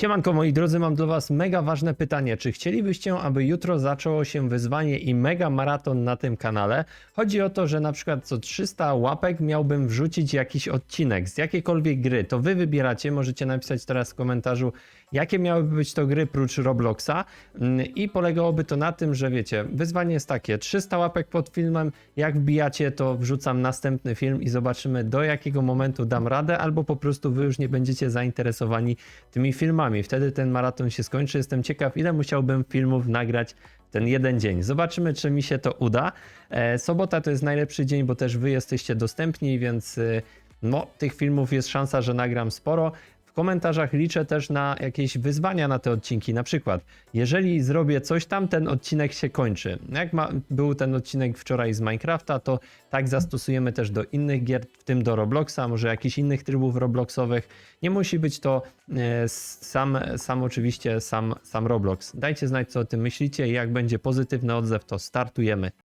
Siemanko moi drodzy, mam dla was mega ważne pytanie. Czy chcielibyście, aby jutro zaczęło się wyzwanie i mega maraton na tym kanale? Chodzi o to, że na przykład co 300 łapek miałbym wrzucić jakiś odcinek z jakiejkolwiek gry. To wy wybieracie, możecie napisać teraz w komentarzu, jakie miałyby być to gry prócz Robloxa Mm, i polegałoby to na tym, że wiecie, wyzwanie jest takie, 300 łapek pod filmem, jak wbijacie to wrzucam następny film i zobaczymy do jakiego momentu dam radę, albo po prostu wy już nie będziecie zainteresowani tymi filmami. Wtedy ten maraton się skończy. Jestem ciekaw, ile musiałbym filmów nagrać ten jeden dzień. Zobaczymy, czy mi się to uda. E, sobota to jest najlepszy dzień, bo też wy jesteście dostępni, więc y, no, tych filmów jest szansa, że nagram sporo. W komentarzach liczę też na jakieś wyzwania na te odcinki. Na przykład, jeżeli zrobię coś tam, ten odcinek się kończy. Jak ma, był ten odcinek wczoraj z Minecrafta, to tak zastosujemy też do innych gier, w tym do Robloxa, może jakichś innych trybów Robloxowych. Nie musi być to e, sam, sam oczywiście sam, sam Roblox. Dajcie znać, co o tym myślicie i jak będzie pozytywny odzew, to startujemy.